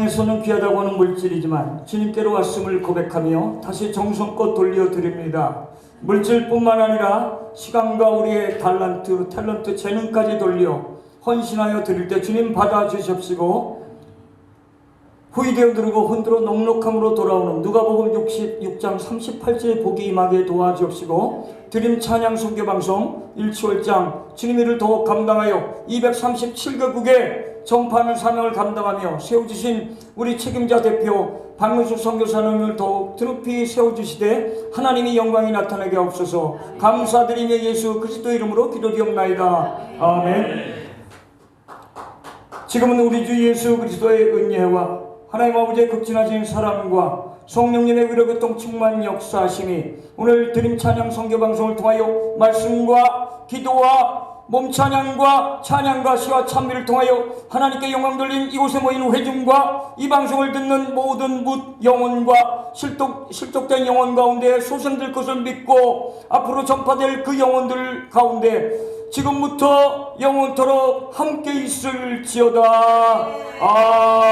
에서는 귀하다고 하는 물질이지만 주님께로 왔음을 고백하며 다시 정성껏 돌려드립니다. 물질뿐만 아니라 시간과 우리의 달란트, 탤런트, 재능까지 돌려 헌신하여 드릴 때 주님 받아주십시고 후이되어 들고 흔들어 넉 돌아오는 누가복음 66장 38절의 복이 임하게 도와주옵시고 드림 찬양 선교 방송 일치월장 주님이를 더욱 감당하여 237개국의 전파하는 사명을 감당하며 세워주신 우리 책임자 대표 박문수 선교사님을 더욱 드높이 세워주시되 하나님의 영광이 나타나게 하옵소서. 감사드리며 예수 그리스도 이름으로 기도드옵나이다. 아멘. 지금은 우리 주 예수 그리스도의 은혜와 하나님 아버지의 극진하신 사랑과 성령님의 위로교통 충만 역사하심이 오늘 드림 찬양 선교 방송을 통하여 말씀과 기도와 몸 찬양과 찬양과 시와 찬미를 통하여 하나님께 영광 돌린 이곳에 모인 회중과 이 방송을 듣는 모든 묻 영혼과 실독, 실족된 영혼 가운데 소생될 것을 믿고 앞으로 전파될 그 영혼들 가운데 지금부터 영원토록 함께 있을지어다. 아멘.